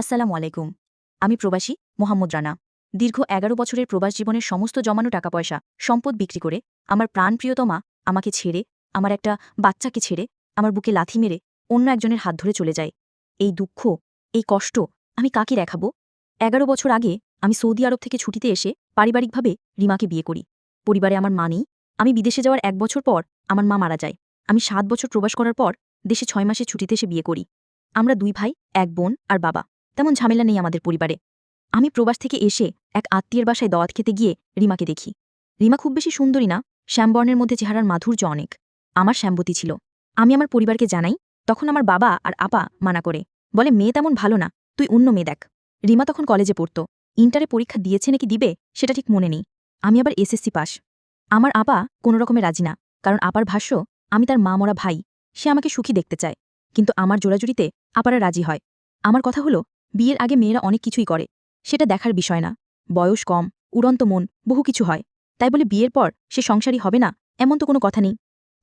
আসসালামু আলাইকুম। আমি প্রবাসী মোহাম্মদ রানা। দীর্ঘ এগারো বছরের প্রবাস জীবনের সমস্ত জমানো টাকা পয়সা সম্পদ বিক্রি করে আমার প্রাণপ্রিয়তমা আমাকে ছেড়ে, আমার একটা বাচ্চাকে ছেড়ে, আমার বুকে লাথি মেরে অন্য একজনের হাত ধরে চলে যায়। এই দুঃখ, এই কষ্ট আমি কাকে দেখাবো? এগারো বছর আগে আমি সৌদি আরব থেকে ছুটিতে এসে পারিবারিকভাবে রিমাকে বিয়ে করি। পরিবারে আমার মা নেই। আমি বিদেশে যাওয়ার এক বছর পর আমার মা মারা যায়। আমি সাত বছর প্রবাস করার পর দেশে ছয় মাসে ছুটিতে এসে বিয়ে করি। আমরা দুই ভাই, এক বোন আর বাবা। তেমন ঝামেলা নেই আমাদের পরিবারে। আমি প্রবাস থেকে এসে এক আত্মীয়ের বাসায় দাওয়াত খেতে গিয়ে রিমাকে দেখি। রিমা খুব বেশি সুন্দরী না, শ্যামবর্ণের মধ্যে চেহারার মাধুর্য অনেক। আমার শ্যামবতী ছিল। আমি আমার পরিবারকে জানাই, তখন আমার বাবা আর আপা মানা করে, বলে, মেয়ে তেমন ভালো না, তুই অন্য মেয়ে দেখ। রিমা তখন কলেজে পড়ত। ইন্টারে পরীক্ষা দিয়েছে নাকি দিবে, সেটা ঠিক মনে নেই। আমি আবার এসএসসি পাস। আমার আপা কোনো রকমে রাজি না, কারণ আপার ভাষ্য, আমি তার মা মরা ভাই, সে আমাকে সুখী দেখতে চায়। কিন্তু আমার জোড়াজুড়িতে আপারা রাজি হয়। আমার কথা হলো বিয়ের আগে মেয়েরা অনেক কিছুই করে, সেটা দেখার বিষয় না। বয়স কম, উড়ন্ত মন, বহু কিছু হয়। তাই বলে বিয়ের পর সে সংসারী হবে না, এমন তো কোনো কথা নেই।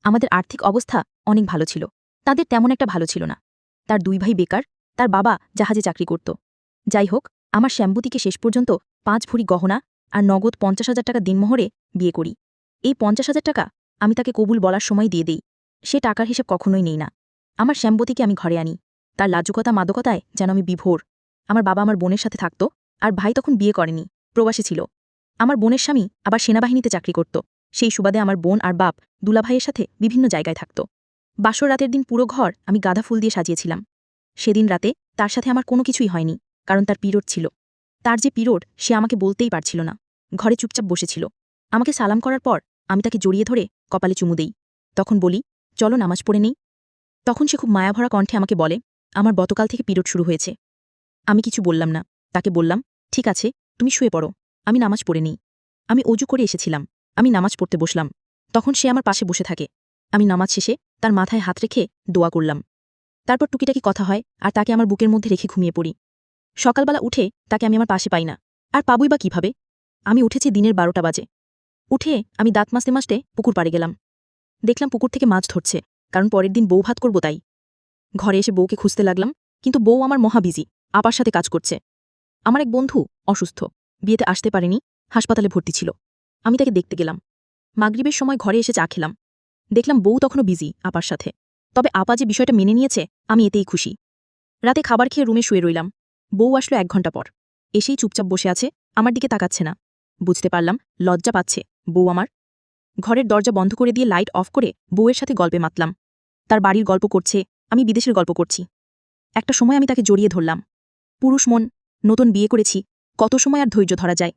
আমাদের আর্থিক অবস্থা অনেক ভালো ছিল, তাদের তেমন একটা ভালো ছিল না। তার দুই ভাই বেকার, তার বাবা জাহাজে চাকরি করত। যাই হোক, আমার শ্যাম্বুতিকে শেষ পর্যন্ত পাঁচ ভরি গহনা আর নগদ পঞ্চাশ হাজার টাকা দিনমোহরে বিয়ে করি। এই পঞ্চাশ হাজার টাকা আমি তাকে কবুল বলার সময় দিয়ে দেই। সে টাকার হিসেব কখনোই নেই না। আমার শ্যাম্বতীকে আমি ঘরে আনি। তার লাজুকতা মাদকতায় যেন আমি বিভোর। আমার বাবা আমার বোনের সাথে থাকত, আর ভাই তখন বিয়ে করেনি, প্রবাসী ছিল। আমার বোনের স্বামী আবার সেনাবাহিনীতে চাকরি করত, সেই সুবাদে আমার বোন আর বাপ দুলাভাইয়ের সাথে বিভিন্ন জায়গায় থাকত। বাসর রাতের দিন পুরো ঘর আমি গাঁদা ফুল দিয়ে সাজিয়েছিলাম। সেদিন রাতে তার সাথে আমার কোনো কিছুই হয়নি, কারণ তার পিরিয়ড ছিল। তার যে পিরিয়ড, সে আমাকে বলতেই পারছিল না। ঘরে চুপচাপ বসেছিল। আমাকে সালাম করার পর আমি তাকে জড়িয়ে ধরে কপালে চুমু দেই। তখন বলি, চলো নামাজ পড়ে নেই? তখন সে খুব মায়াভরা কণ্ঠে আমাকে বলে, আমার গতকাল থেকে পিরিয়ড শুরু হয়েছে। আমি কিছু বললাম না। তাকে বললাম, ঠিক আছে, তুমি শুয়ে পড়ো। আমি নামাজ পড়ে নিই। আমি অজু করে এসেছিলাম। আমি নামাজ পড়তে বসলাম। তখন সে আমার পাশে বসে থাকে। আমি নামাজ শেষে তার মাথায় হাত রেখে দোয়া করলাম। তারপর টুকিটাকি কথা হয় আর তাকে আমার বুকের মধ্যে রেখে ঘুমিয়ে পড়ি। সকালবেলা উঠে তাকে আমি আমার পাশে পাই না। আর পাবই বা কীভাবে? আমি উঠেছি দিনের বারোটা বাজে। উঠে আমি দাঁত মাজতে মাজতে পুকুর পাড়ে গেলাম। দেখলাম পুকুর থেকে মাছ ধরছে, কারণ পরের দিন বউ ভাত করব তাই। ঘরে এসে বউকে খুঁজতে লাগলাম, কিন্তু বউ আমার মহা বিজি আপার সাথে কাজ করছে। আমার এক বন্ধু অসুস্থ। বিয়েতে আসতে পারেনি, হাসপাতালে ভর্তি ছিল। আমি তাকে দেখতে গেলাম। মাগরিবের সময় ঘরে এসে চা খেলাম। দেখলাম বউ তখনও বিজি আপার সাথে। তবে আপা যে বিষয়টা মেনে নিয়েছে, আমি এতেই খুশি। রাতে খাবার খেয়ে রুমে শুয়ে রইলাম। বউ আসলো এক ঘণ্টা পর। এসেই চুপচাপ বসে আছে, আমার দিকে তাকাচ্ছে না। বুঝতে পারলাম, লজ্জা পাচ্ছে, বউ আমার। ঘরের দরজা বন্ধ করে দিয়ে লাইট অফ করে বউয়ের সাথে গল্পে মাতলাম। তার বাড়ির গল্প করছে, আমি বিদেশের গল্প করছি। একটা সময় আমি তাকে জড়িয়ে ধরলাম। পুরুষ মন, নতুন বিয়ে করেছি, কত সময় আর ধৈর্য ধরা যায়?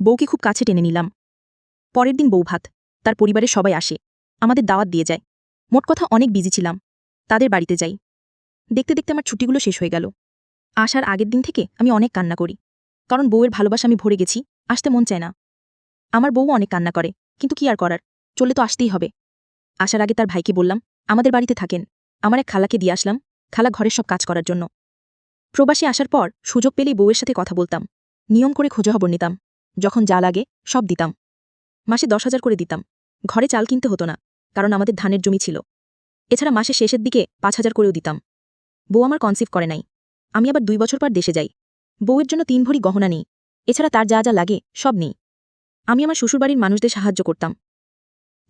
বউকে খুব কাছে টেনে নিলাম। পরের দিন বউ ভাত, তার পরিবারের সবাই আসে, আমাদের দাওয়াত দিয়ে যায়। মোট কথা অনেক বিজি ছিলাম, তাদের বাড়িতে যাই। দেখতে দেখতে আমার ছুটিগুলো শেষ হয়ে গেল। আসার আগের দিন থেকে আমি অনেক কান্না করি, কারণ বউয়ের ভালোবাসা আমি ভরে গেছি, আসতে মন চায় না। আমার বউ অনেক কান্না করে, কিন্তু কি আর করার চলে তো আসতেই হবে। আসার আগে তার ভাইকে বললাম, আমাদের বাড়িতে থাকেন, আমার এক খালাকে দিয়ে আসলাম, খালা ঘরের সব কাজ করার জন্য। প্রবাসী আসার পর সুযোগ পেলেই বউয়ের সাথে কথা বলতাম। নিয়ম করে খোঁজাখবর নিতাম। যখন যা লাগে সব দিতাম। মাসে দশ হাজার করে দিতাম। ঘরে চাল কিনতে হতো না, কারণ আমাদের ধানের জমি ছিল। এছাড়া মাসে শেষের দিকে পাঁচ হাজার করেও দিতাম। বউ আমার কনসিভ করে নাই। আমি আবার দুই বছর পর দেশে যাই। বউয়ের জন্য তিন ভরি গহনা নেই। এছাড়া তার যা যা লাগে সব নেই। আমি আমার শ্বশুরবাড়ির মানুষদের সাহায্য করতাম।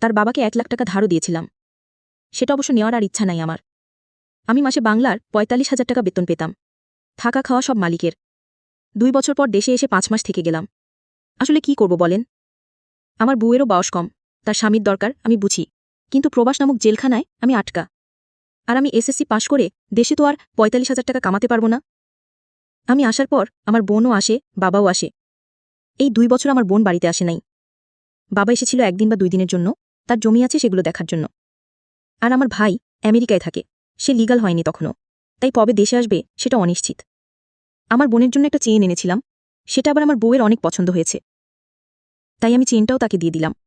তার বাবাকে এক লাখ টাকা ধারও দিয়েছিলাম। সেটা অবশ্য নেওয়ার আর ইচ্ছা নাই আমার। আমি মাসে বাংলার পঁয়তাল্লিশ হাজার টাকা বেতন পেতাম। থাকা খাওয়া সব মালিকের। দুই বছর পর দেশে এসে পাঁচ মাস থেকে গেলাম। আসলে কি করব বলেন? আমার বউয়েরও বয়স কম, তার স্বামীর দরকার, আমি বুঝি। কিন্তু প্রবাস নামক জেলখানায় আমি আটকা। আর আমি এসএসসি পাশ করে দেশে তো আর পঁয়তাল্লিশ হাজার টাকা কামাতে পারব না। আমি আসার পর আমার বোনও আসে, বাবাও আসে। এই দুই বছর আমার বোন বাড়িতে আসে নাই। বাবা এসেছিল একদিন বা দুই দিনের জন্য, তার জমি আছে সেগুলো দেখার জন্য। আর আমার ভাই আমেরিকায় থাকে, সে লিগাল হয়নি তখনও। তাই কবে দেশে আসবে সেটা অনিশ্চিত। আমার বোনের জন্য একটা চেন এনেছিলাম, সেটা আবার আমার বউয়ের অনেক পছন্দ হয়েছে। তাই আমি চেনটাও তাকে দিয়ে দিলাম।